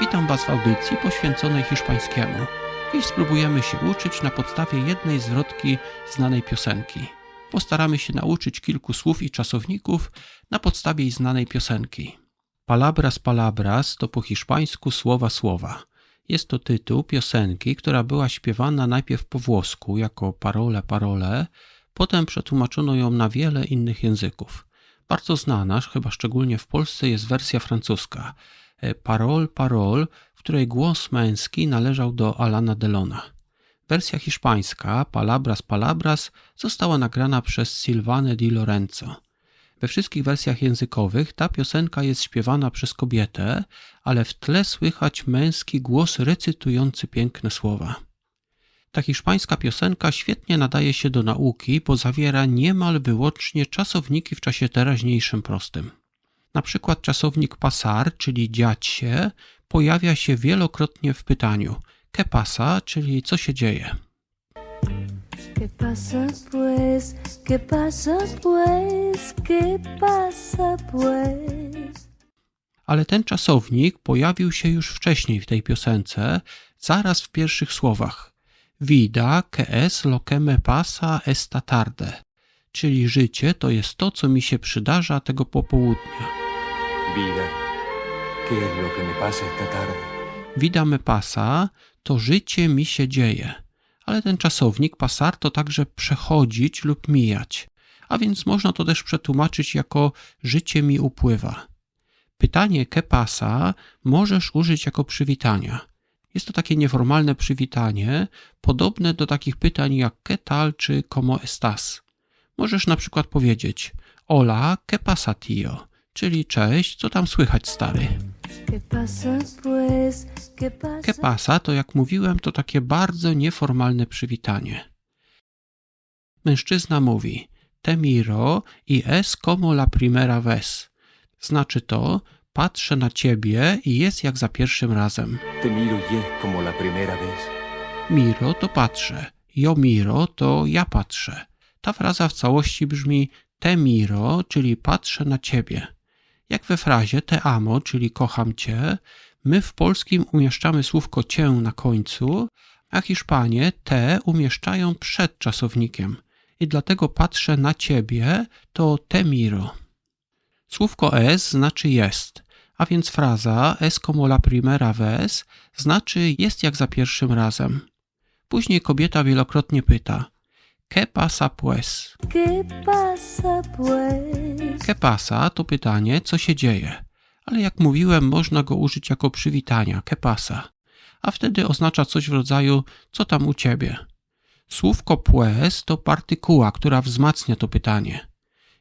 Witam Was w audycji poświęconej hiszpańskiemu. Dziś spróbujemy się uczyć na podstawie jednej zwrotki znanej piosenki. Postaramy się nauczyć kilku słów i czasowników na podstawie znanej piosenki. Palabras palabras to po hiszpańsku słowa słowa. Jest to tytuł piosenki, która była śpiewana najpierw po włosku jako parole parole, potem przetłumaczono ją na wiele innych języków. Bardzo znana, chyba szczególnie w Polsce, jest wersja francuska Parol Parol, w której głos męski należał do Alana Delona. Wersja hiszpańska Palabras Palabras została nagrana przez Silvane di Lorenzo. We wszystkich wersjach językowych ta piosenka jest śpiewana przez kobietę, ale w tle słychać męski głos recytujący piękne słowa. Ta hiszpańska piosenka świetnie nadaje się do nauki, bo zawiera niemal wyłącznie czasowniki w czasie teraźniejszym prostym. Na przykład czasownik pasar, czyli dziać się, pojawia się wielokrotnie w pytaniu que pasa, czyli co się dzieje. ¿Qué pasa pues? ¿Qué pasa pues? ¿Qué pasa pues? Ale ten czasownik pojawił się już wcześniej w tej piosence, zaraz w pierwszych słowach. Vida que es lo que me pasa esta tarde, czyli życie to jest to, co mi się przydarza tego popołudnia. Vida, ¿qué es lo que me pasa to życie mi się dzieje, ale ten czasownik pasar to także przechodzić lub mijać, a więc można to też przetłumaczyć jako życie mi upływa. Pytanie que pasa możesz użyć jako przywitania. Jest to takie nieformalne przywitanie, podobne do takich pytań jak ¿qué tal czy ¿cómo estás? Możesz na przykład powiedzieć Hola, ¿qué pasa tío? Czyli cześć, co tam słychać stary? Que pasa to, jak mówiłem, to takie bardzo nieformalne przywitanie. Mężczyzna mówi te miro y es como la primera vez. Znaczy to, patrzę na ciebie i jest jak za pierwszym razem. Te miro y es como la primera vez. Miro to patrzę, yo miro to ja patrzę. Ta fraza w całości brzmi te miro, czyli patrzę na ciebie. Jak we frazie te amo, czyli kocham cię, my w polskim umieszczamy słówko cię na końcu, a Hiszpanie te umieszczają przed czasownikiem. I dlatego patrzę na ciebie to te miro. Słówko es znaczy jest, a więc fraza es como la primera vez znaczy jest jak za pierwszym razem. Później kobieta wielokrotnie pyta ¿Qué pasa pues? ¿Qué pasa pues? Que pasa to pytanie, co się dzieje, ale jak mówiłem, można go użyć jako przywitania, que pasa, a wtedy oznacza coś w rodzaju co tam u ciebie. Słówko pues to partykuła, która wzmacnia to pytanie.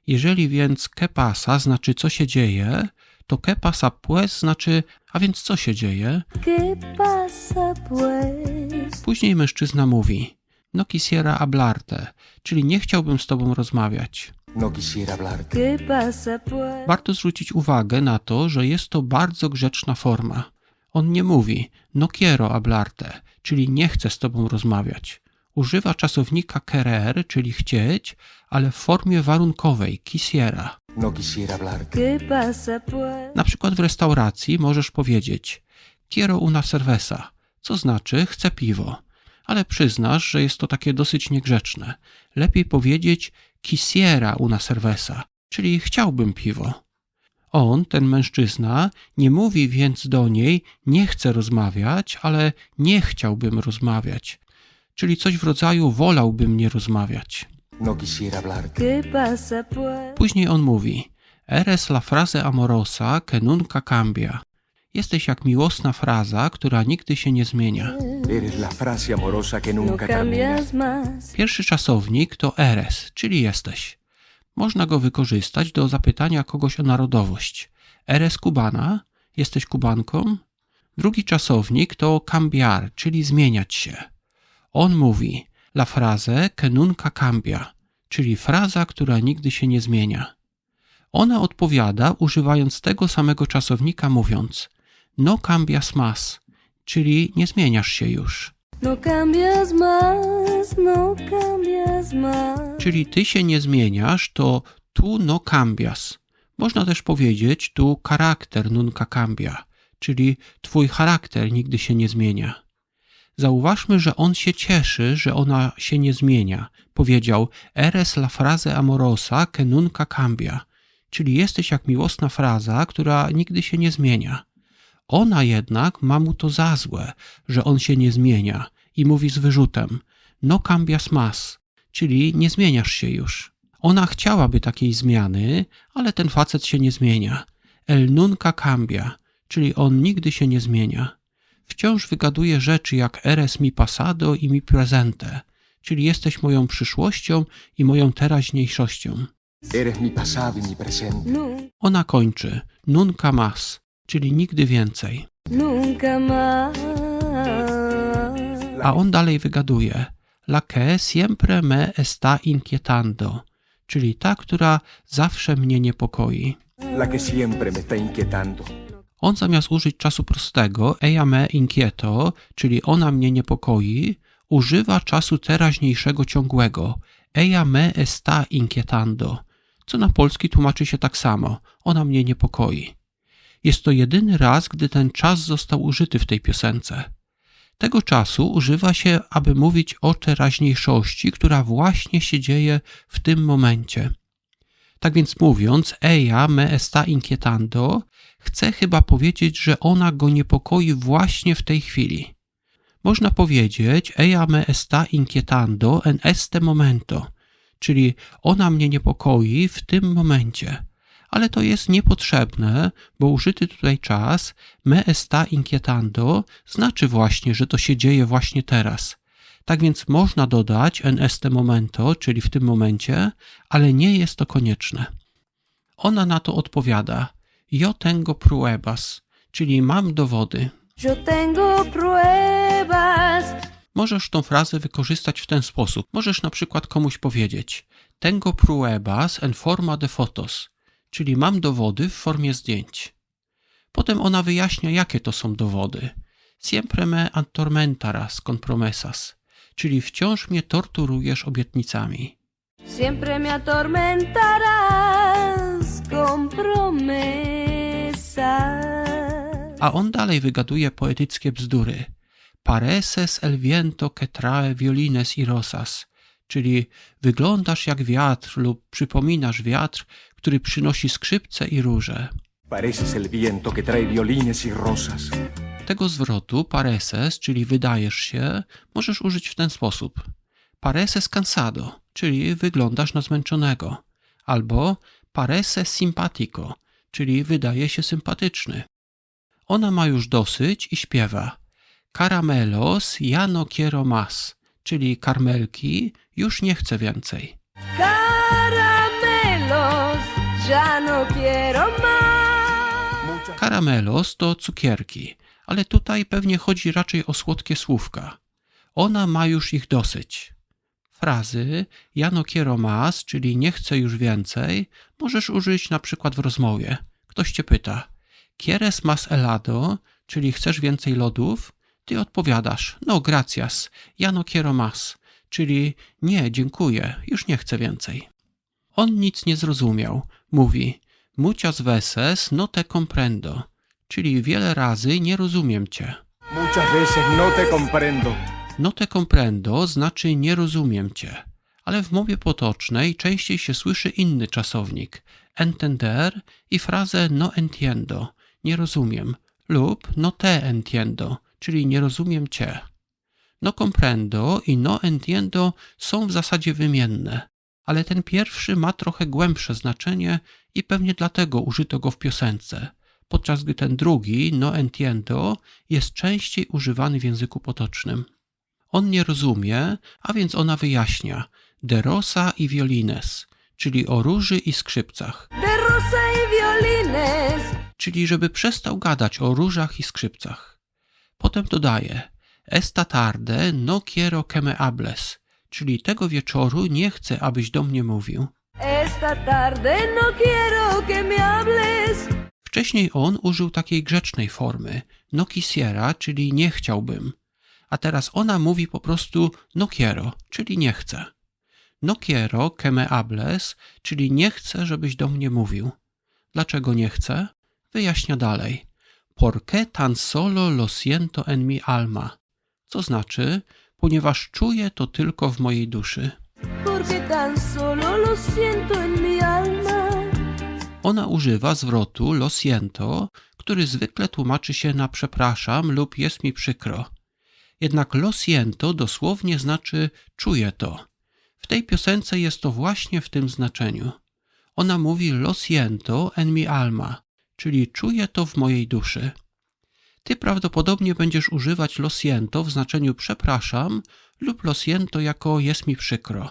Jeżeli więc que pasa znaczy co się dzieje, to que pasa pues znaczy a więc co się dzieje? ¿Qué pasa pues? Później mężczyzna mówi no quisiera hablarte, czyli nie chciałbym z tobą rozmawiać. No quisiera hablarte. Warto zwrócić uwagę na to, że jest to bardzo grzeczna forma. On nie mówi no quiero hablarte, czyli nie chcę z tobą rozmawiać. Używa czasownika querer, czyli chcieć, ale w formie warunkowej quisiera. No quisiera hablarte. Na przykład w restauracji możesz powiedzieć quiero una cerveza, co znaczy chcę piwo. Ale przyznasz, że jest to takie dosyć niegrzeczne. Lepiej powiedzieć quisiera una cerveza, czyli chciałbym piwo. On, ten mężczyzna, nie mówi więc do niej nie chcę rozmawiać, ale nie chciałbym rozmawiać, czyli coś w rodzaju wolałbym nie rozmawiać. No quisiera. Później on mówi Eres la frase amorosa que nunca cambia. Jesteś jak miłosna fraza, która nigdy się nie zmienia. Eres la frase amorosa que No. Pierwszy czasownik to eres, czyli jesteś. Można go wykorzystać do zapytania kogoś o narodowość. Eres cubana? Jesteś kubanką? Drugi czasownik to cambiar, czyli zmieniać się. On mówi la frase que nunca cambia, czyli fraza, która nigdy się nie zmienia. Ona odpowiada używając tego samego czasownika mówiąc no cambias más, czyli nie zmieniasz się już. No cambias más, no cambias más. Czyli ty się nie zmieniasz, to tu no cambias. Można też powiedzieć tu charakter nunca cambia, czyli twój charakter nigdy się nie zmienia. Zauważmy, że on się cieszy, że ona się nie zmienia. Powiedział eres la frase amorosa que nunca cambia, czyli jesteś jak miłosna fraza, która nigdy się nie zmienia. Ona jednak ma mu to za złe, że on się nie zmienia i mówi z wyrzutem no cambias mas, czyli nie zmieniasz się już. Ona chciałaby takiej zmiany, ale ten facet się nie zmienia. El nunca cambia, czyli on nigdy się nie zmienia. Wciąż wygaduje rzeczy jak eres mi pasado i mi presente, czyli jesteś moją przyszłością i moją teraźniejszością. Eres mi pasado y mi presente. Ona kończy nunca mas, czyli nigdy więcej. A on dalej wygaduje la que siempre me está inquietando, czyli ta, która zawsze mnie niepokoi. La que siempre me está inquietando. On zamiast użyć czasu prostego ella me inquieto, czyli ona mnie niepokoi, używa czasu teraźniejszego ciągłego ella me está inquietando, co na polski tłumaczy się tak samo ona mnie niepokoi. Jest to jedyny raz, gdy ten czas został użyty w tej piosence. Tego czasu używa się, aby mówić o teraźniejszości, która właśnie się dzieje w tym momencie. Tak więc mówiąc, ella me está inquietando, chce chyba powiedzieć, że ona go niepokoi właśnie w tej chwili. Można powiedzieć, ella me está inquietando en este momento, czyli ona mnie niepokoi w tym momencie. Ale to jest niepotrzebne, bo użyty tutaj czas me está inquietando znaczy właśnie, że to się dzieje właśnie teraz. Tak więc można dodać en este momento, czyli w tym momencie, ale nie jest to konieczne. Ona na to odpowiada: Yo tengo pruebas, czyli mam dowody. Yo tengo pruebas. Możesz tą frazę wykorzystać w ten sposób. Możesz na przykład komuś powiedzieć: Tengo pruebas en forma de fotos, czyli mam dowody w formie zdjęć. Potem ona wyjaśnia, jakie to są dowody. Siempre me atormentarás con promesas, czyli wciąż mnie torturujesz obietnicami. Siempre me atormentarás con promesas. A on dalej wygaduje poetyckie bzdury. Pareces el viento que trae violines y rosas, czyli wyglądasz jak wiatr lub przypominasz wiatr, który przynosi skrzypce i róże. Pareces el viento que trae violines y rosas. Tego zwrotu pareces, czyli wydajesz się, możesz użyć w ten sposób. Pareces cansado, czyli wyglądasz na zmęczonego. Albo pareces simpatico, czyli wydaje się sympatyczny. Ona ma już dosyć i śpiewa. Caramelos ja no quiero más, czyli karmelki, już nie chcę więcej. Karamelos to cukierki, ale tutaj pewnie chodzi raczej o słodkie słówka. Ona ma już ich dosyć. Frazy ja no quiero más, czyli nie chcę już więcej, możesz użyć na przykład w rozmowie. Ktoś cię pyta, ¿quieres más helado, czyli chcesz więcej lodów? Ty odpowiadasz, no gracias, ja no quiero más, czyli nie, dziękuję, już nie chcę więcej. On nic nie zrozumiał. Mówi, muchas veces no te comprendo, czyli wiele razy nie rozumiem cię. Muchas veces no te comprendo. No te comprendo znaczy nie rozumiem cię, ale w mowie potocznej częściej się słyszy inny czasownik entender i frazę no entiendo, nie rozumiem, lub no te entiendo, czyli nie rozumiem cię. No comprendo i no entiendo są w zasadzie wymienne, ale ten pierwszy ma trochę głębsze znaczenie i pewnie dlatego użyto go w piosence, podczas gdy ten drugi, no entiendo, jest częściej używany w języku potocznym. On nie rozumie, a więc ona wyjaśnia de rosa i violines, czyli o róży i skrzypcach, De rosa y violines. czyli żeby przestał gadać o różach i skrzypcach. Potem dodaje esta tarde no quiero que me hables, czyli tego wieczoru nie chcę, abyś do mnie mówił. Esta tarde no quiero que me hables. Wcześniej on użył takiej grzecznej formy no quisiera, czyli nie chciałbym, a teraz ona mówi po prostu no quiero, czyli nie chcę. No quiero que me hables, czyli nie chcę, żebyś do mnie mówił. Dlaczego nie chcę? Wyjaśnia dalej. Porque tan solo lo siento en mi alma, co znaczy, ponieważ czuję to tylko w mojej duszy. Ona używa zwrotu lo siento, który zwykle tłumaczy się na przepraszam lub jest mi przykro. Jednak lo siento dosłownie znaczy czuję to. W tej piosence jest to właśnie w tym znaczeniu. Ona mówi lo siento en mi alma, czyli czuję to w mojej duszy. Ty prawdopodobnie będziesz używać lo siento w znaczeniu przepraszam lub lo siento jako jest mi przykro.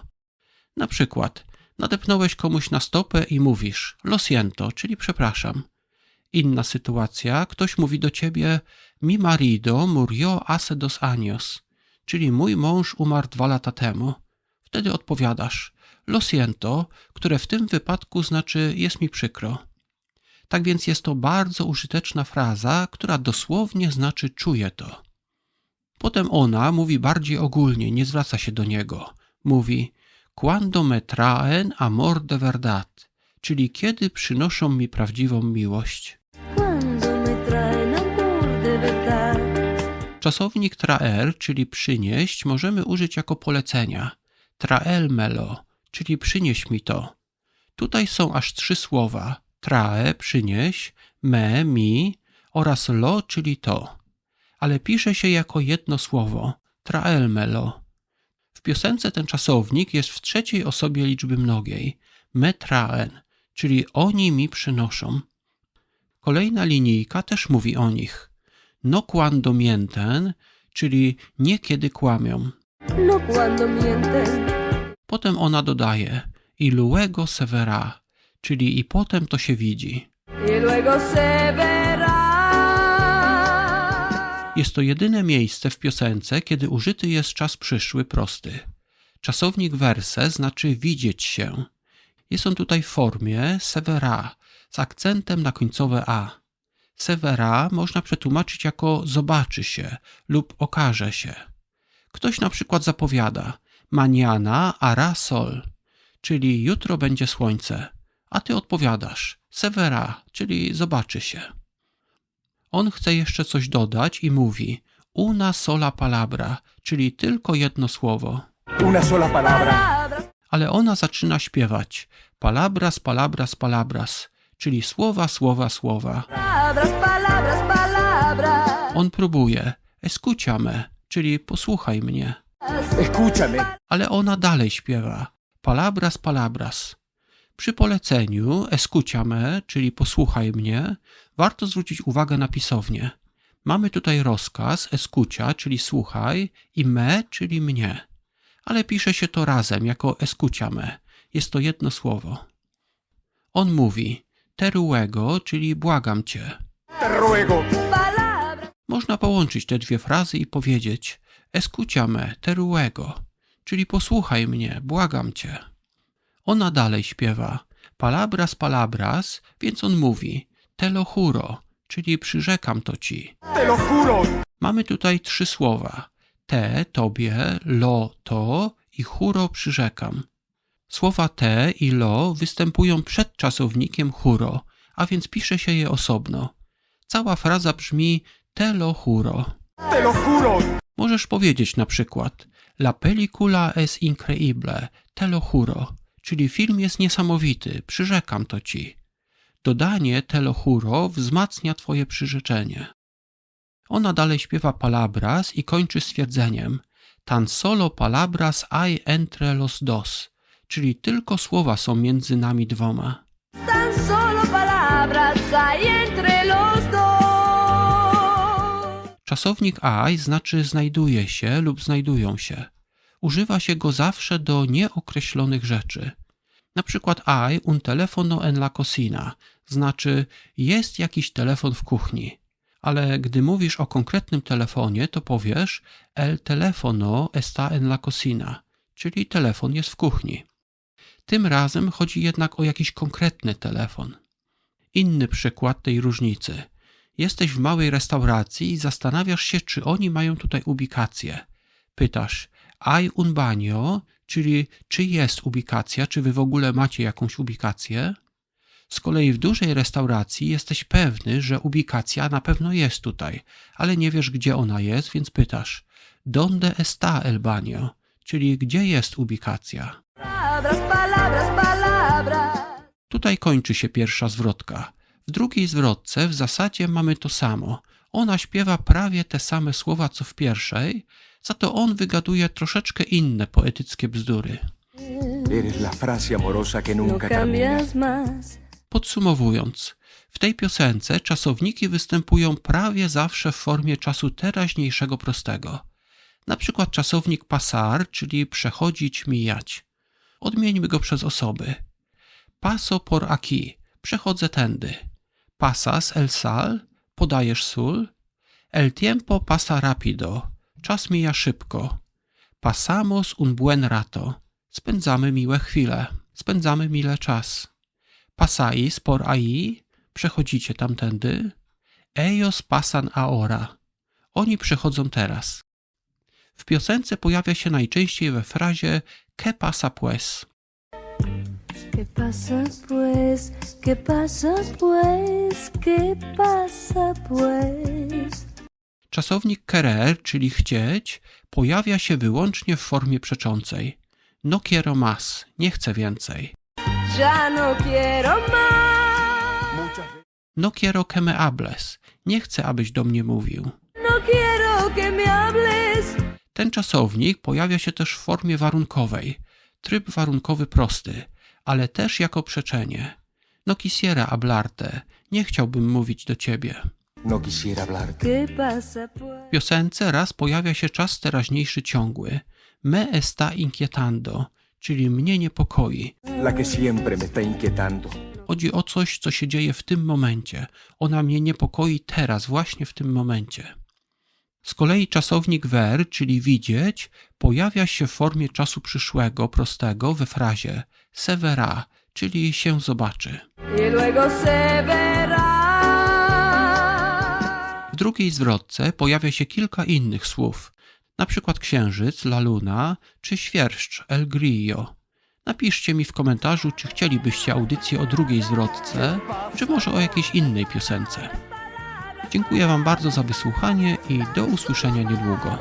Na przykład, nadepnąłeś komuś na stopę i mówisz lo siento, czyli przepraszam. Inna sytuacja, ktoś mówi do ciebie mi marido murió hace dos años, czyli mój mąż umarł dwa lata temu. Wtedy odpowiadasz lo siento, które w tym wypadku znaczy jest mi przykro. Tak więc jest to bardzo użyteczna fraza, która dosłownie znaczy czuję to. Potem ona mówi bardziej ogólnie, nie zwraca się do niego. Mówi Cuando me traen amor de verdad, czyli kiedy przynoszą mi prawdziwą miłość. Czasownik traer, czyli przynieść, możemy użyć jako polecenia. Traelmelo, czyli przynieś mi to. Tutaj są aż trzy słowa. Trae, przynieś, me, mi oraz lo, czyli to. Ale pisze się jako jedno słowo. Traelmelo. W piosence ten czasownik jest w trzeciej osobie liczby mnogiej. Me traen, czyli oni mi przynoszą. Kolejna linijka też mówi o nich. No cuando mienten, czyli niekiedy kłamią. No cuando mienten. Potem ona dodaje i luego se verá, czyli i potem to się widzi. Jest to jedyne miejsce w piosence, kiedy użyty jest czas przyszły prosty. Czasownik verse znaczy widzieć się. Jest on tutaj w formie se verá, z akcentem na końcowe a. Se verá można przetłumaczyć jako zobaczy się lub okaże się. Ktoś na przykład zapowiada mañana hará sol, czyli jutro będzie słońce, a ty odpowiadasz se verá, czyli zobaczy się. On chce jeszcze coś dodać i mówi una sola palabra, czyli tylko jedno słowo. Una sola palabra. Ale ona zaczyna śpiewać palabras, palabras, palabras, czyli słowa, słowa, słowa. palabras, palabras, palabras. On próbuje escúchame, czyli posłuchaj mnie. Escúchame. Ale ona dalej śpiewa palabras, palabras. Przy poleceniu escúchame, czyli posłuchaj mnie, warto zwrócić uwagę na pisownię. Mamy tutaj rozkaz escucha, czyli słuchaj, i me, czyli mnie. Ale pisze się to razem jako escúchame. Jest to jedno słowo. On mówi te ruego, czyli błagam cię. Te ruego. Można połączyć te dwie frazy i powiedzieć escúchame te ruego, czyli posłuchaj mnie, błagam cię. Ona dalej śpiewa palabras, palabras, więc on mówi te lo juro, czyli przyrzekam to ci. Te lo juro. Mamy tutaj trzy słowa. Te, tobie, lo, to i huro przyrzekam. Słowa te i lo występują przed czasownikiem huro, a więc pisze się je osobno. Cała fraza brzmi te lo juro. Te lo juro. Możesz powiedzieć na przykład La película es increíble, te lo juro, czyli film jest niesamowity, przyrzekam to ci. Dodanie te lo juro wzmacnia twoje przyrzeczenie. Ona dalej śpiewa palabras i kończy stwierdzeniem Tan solo palabras hay entre los dos, czyli tylko słowa są między nami dwoma. tan solo palabras hay entre los dos. Czasownik I znaczy znajduje się lub znajdują się. Używa się go zawsze do nieokreślonych rzeczy. Na przykład I un telefono en la cocina znaczy jest jakiś telefon w kuchni. Ale gdy mówisz o konkretnym telefonie, to powiesz el telefono está en la cocina, czyli telefon jest w kuchni. Tym razem chodzi jednak o jakiś konkretny telefon. Inny przykład tej różnicy. Jesteś w małej restauracji i zastanawiasz się, czy oni mają tutaj ubikację. Pytasz, hay un baño, czyli czy jest ubikacja, czy wy w ogóle macie jakąś ubikację? Z kolei w dużej restauracji jesteś pewny, że ubikacja na pewno jest tutaj, ale nie wiesz, gdzie ona jest, więc pytasz: Donde está el baño? Czyli gdzie jest ubikacja? Palabras, palabras, palabras. Tutaj kończy się pierwsza zwrotka. W drugiej zwrotce w zasadzie mamy to samo. Ona śpiewa prawie te same słowa co w pierwszej, za to on wygaduje troszeczkę inne poetyckie bzdury. No. Podsumowując, w tej piosence czasowniki występują prawie zawsze w formie czasu teraźniejszego prostego. Na przykład czasownik pasar, czyli przechodzić, mijać. Odmieńmy go przez osoby. Paso por aquí, przechodzę tędy. Pasas el sal, podajesz sól. El tiempo pasa rápido, czas mija szybko. Pasamos un buen rato, spędzamy miłe chwile, spędzamy mile czas. Pasais por ahí, przechodzicie tamtędy. Ellos pasan ahora, oni przechodzą teraz. W piosence pojawia się najczęściej we frazie que pasa pues. ¿Qué pasa pues? ¿Qué pasa pues? ¿Qué pasa pues? Czasownik querer, czyli chcieć, pojawia się wyłącznie w formie przeczącej. No quiero más, nie chcę więcej. Ya no quiero más. No quiero que me hables, nie chcę, abyś do mnie mówił. No quiero que me hables. Ten czasownik pojawia się też w formie warunkowej, tryb warunkowy prosty, ale też jako przeczenie. No quisiera hablarte, nie chciałbym mówić do ciebie. No. W piosence raz pojawia się czas teraźniejszy ciągły. Me está inquietando, czyli mnie niepokoi. La que siempre me está inquietando. Chodzi o coś, co się dzieje w tym momencie. Ona mnie niepokoi teraz, właśnie w tym momencie. Z kolei czasownik ver, czyli widzieć, pojawia się w formie czasu przyszłego, prostego, we frazie se verá, czyli się zobaczy. Y luego se verá. W drugiej zwrotce pojawia się kilka innych słów, przykład księżyc, la luna, czy świerszcz, el grillo. Napiszcie mi w komentarzu, czy chcielibyście audycję o drugiej zwrotce, czy może o jakiejś innej piosence. Dziękuję Wam bardzo za wysłuchanie i do usłyszenia niedługo.